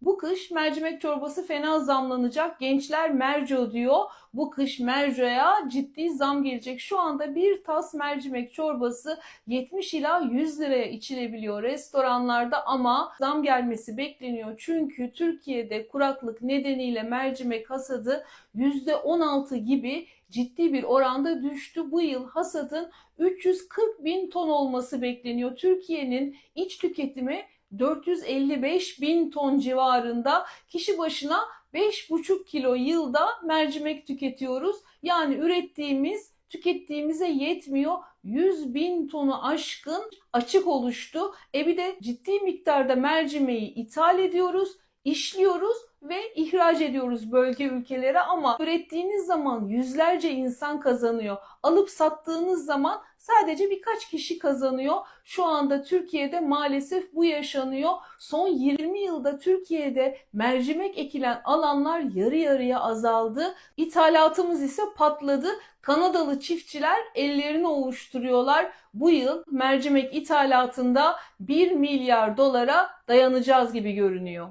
Bu kış mercimek çorbası fena zamlanacak. Gençler merco diyor. Bu kış mercoya ciddi zam gelecek. Şu anda bir tas mercimek çorbası 70 ila 100 liraya içilebiliyor restoranlarda ama zam gelmesi bekleniyor. Çünkü Türkiye'de kuraklık nedeniyle mercimek hasadı %16 gibi ciddi bir oranda düştü. Bu yıl hasadın 340 bin ton olması bekleniyor. Türkiye'nin iç tüketimi 455 bin ton civarında kişi başına 5,5 kilo yılda mercimek tüketiyoruz. Yani ürettiğimiz tükettiğimize yetmiyor. 100 bin tonu aşkın açık oluştu. E bir de ciddi miktarda mercimeği ithal ediyoruz, işliyoruz ve ihraç ediyoruz bölge ülkelere ama ürettiğiniz zaman yüzlerce insan kazanıyor. Alıp sattığınız zaman sadece birkaç kişi kazanıyor. Şu anda Türkiye'de maalesef bu yaşanıyor. Son 20 yılda Türkiye'de mercimek ekilen alanlar yarı yarıya azaldı. İthalatımız ise patladı. Kanadalı çiftçiler ellerini ovuşturuyorlar. Bu yıl mercimek ithalatında 1 milyar dolara dayanacağız gibi görünüyor.